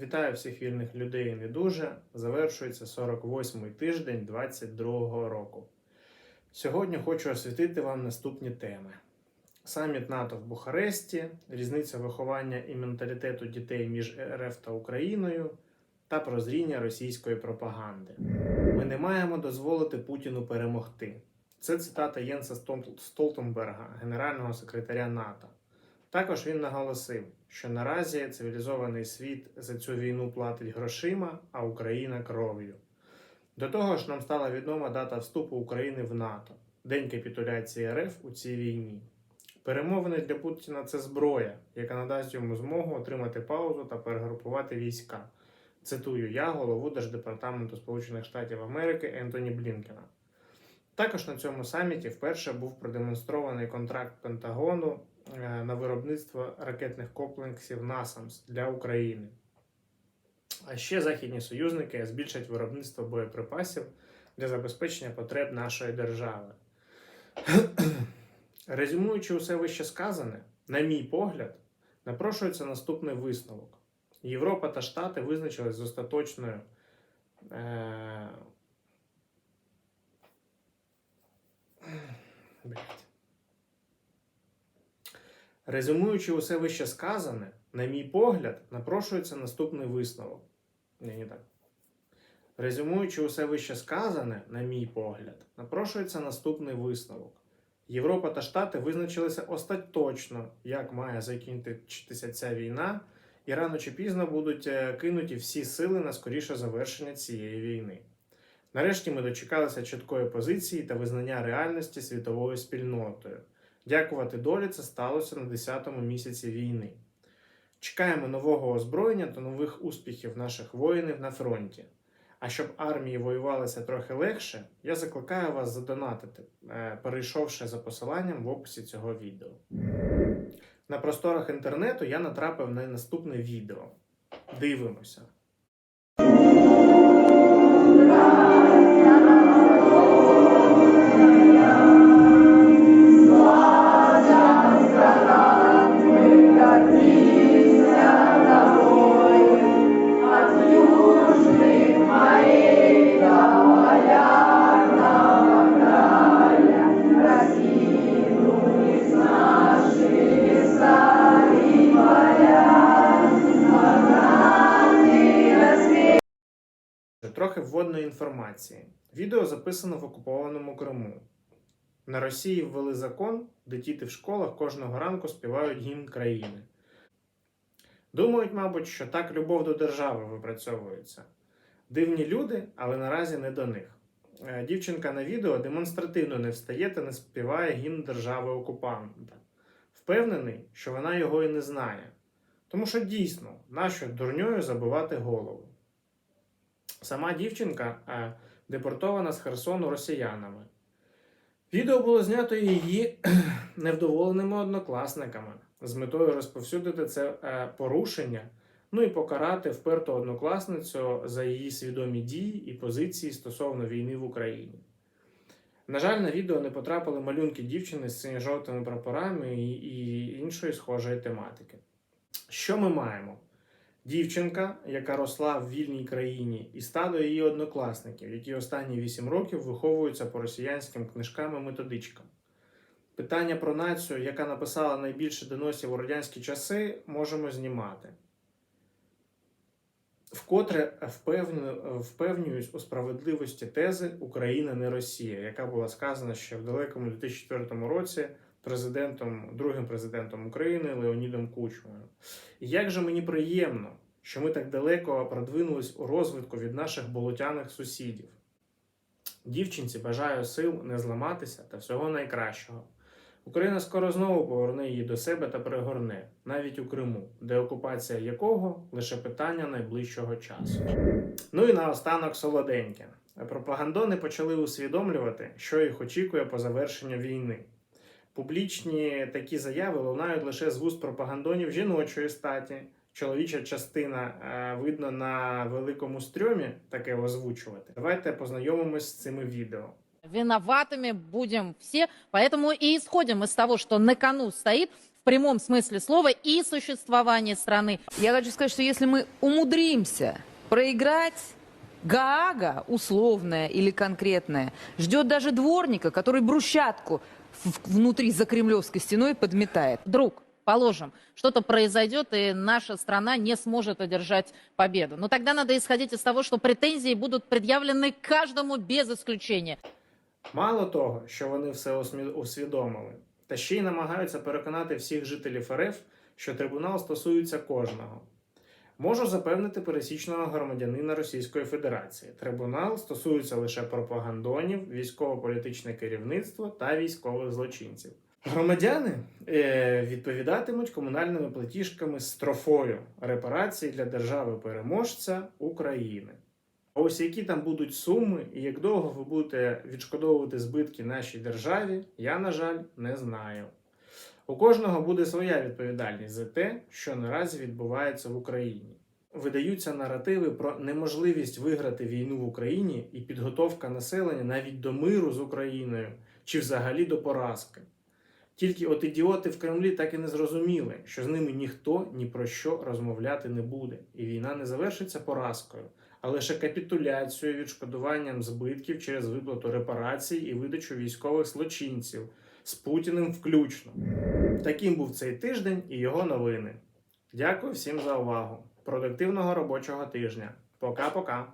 Вітаю всіх вільних людей і не дуже. Завершується 48-й тиждень 22-го року. Сьогодні хочу освітити вам наступні теми: саміт НАТО в Бухаресті, різниця виховання і менталітету дітей між РФ та Україною та прозріння російської пропаганди. Ми не маємо дозволити Путіну перемогти. Це цитата Єнса Столтенберга, генерального секретаря НАТО. Також він наголосив, що наразі цивілізований світ за цю війну платить грошима, а Україна кров'ю. До того ж, нам стала відома дата вступу України в НАТО, день капітуляції РФ у цій війні. Перемовини для Путіна це зброя, яка надасть йому змогу отримати паузу та перегрупувати війська. Цитую я, голову Держдепартаменту Сполучених Штатів Америки Ентоні Блінкена. Також на цьому саміті вперше був продемонстрований контракт Пентагону на виробництво ракетних комплексів НАСАМС для України. А ще західні союзники збільшать виробництво боєприпасів для забезпечення потреб нашої держави. Резюмуючи усе вище сказане, на мій погляд, напрошується наступний висновок. Європа та Штати визначились з остаточною е... Резюмуючи усе вище сказане, на мій погляд, напрошується наступний висновок. Ні, не так. Резюмуючи усе вище сказане, на мій погляд, напрошується наступний висновок. Європа та Штати визначилися остаточно, як має закінчитися ця війна, і рано чи пізно будуть е, кинуті всі сили на скоріше завершення цієї війни. Нарешті ми дочекалися чіткої позиції та визнання реальності світовою спільнотою. Дякувати долі це сталося на 10-му місяці війни. Чекаємо нового озброєння та нових успіхів наших воїнів на фронті. А щоб армії воювалися трохи легше, я закликаю вас задонатити, е, перейшовши за посиланням в описі цього відео. На просторах інтернету я натрапив на наступне відео. Дивимося. Вводної інформації. Відео записано в окупованому Криму. На Росії ввели закон, де діти в школах кожного ранку співають гімн країни. Думають, мабуть, що так любов до держави випрацьовується. Дивні люди, але наразі не до них. Е, Дівчинка на відео демонстративно не встає та не співає гімн держави окупанта. Впевнений, що вона його і не знає. Тому що дійсно, нащо дурньою забивати голову. Сама дівчинка е, депортована з Херсону росіянами. Відео було знято її невдоволеними однокласниками з метою розповсюдити це е, порушення, ну і покарати вперту однокласницю за її свідомі дії і позиції стосовно війни в Україні. На жаль, на відео не потрапили малюнки дівчини з синьо-жовтими прапорами і, іншої схожої тематики. Що ми маємо? Дівчинка, яка росла в вільній країні, і стадо її однокласників, які останні 8 років виховуються по росіянським книжкам і методичкам. Питання про націю, яка написала найбільше доносів у радянські часи, можемо знімати. Вкотре впевню- впевнююсь у справедливості тези Україна не Росія, яка була сказана ще в далекому 2004 році президентом, другим президентом України Леонідом Кучмою. І як же мені приємно, що ми так далеко продвинулись у розвитку від наших болотяних сусідів. Дівчинці бажаю сил не зламатися та всього найкращого. Україна скоро знову поверне її до себе та пригорне, навіть у Криму, де окупація якого лише питання найближчого часу. Ну і наостанок солоденьке. Пропагандони почали усвідомлювати, що їх очікує по завершенню війни. Публічні такі заяви лунають лише з вуст пропагандонів жіночої статі. Чоловіча частина е, видно на великому стрьомі таке озвучувати. Давайте познайомимось з цими відео. Виноватыми будем все, поэтому и исходим из того, что на кону стоит в прямом смысле слова и существование страны. Я хочу сказать, что если мы умудримся проиграть, Гаага, условная или конкретная, ждет даже дворника, который брусчатку в- внутри за кремлевской стеной подметает. Вдруг, положим, что-то произойдет, и наша страна не сможет одержать победу. Но тогда надо исходить из того, что претензии будут предъявлены каждому без исключения. Мало того, що вони все усмі- усвідомили, та ще й намагаються переконати всіх жителів РФ, що трибунал стосується кожного. Можу запевнити пересічного громадянина Російської Федерації. Трибунал стосується лише пропагандонів, військово-політичне керівництво та військових злочинців. Громадяни е, відповідатимуть комунальними платіжками з трофою репарації для держави-переможця України. Ось які там будуть суми і як довго ви будете відшкодовувати збитки нашій державі, я, на жаль, не знаю. У кожного буде своя відповідальність за те, що наразі відбувається в Україні. Видаються наративи про неможливість виграти війну в Україні і підготовка населення навіть до миру з Україною чи взагалі до поразки. Тільки от ідіоти в Кремлі так і не зрозуміли, що з ними ніхто ні про що розмовляти не буде, і війна не завершиться поразкою, а лише капітуляцією, відшкодуванням збитків через виплату репарацій і видачу військових злочинців з Путіним включно. Таким був цей тиждень і його новини. Дякую всім за увагу. Продуктивного робочого тижня. Пока-пока.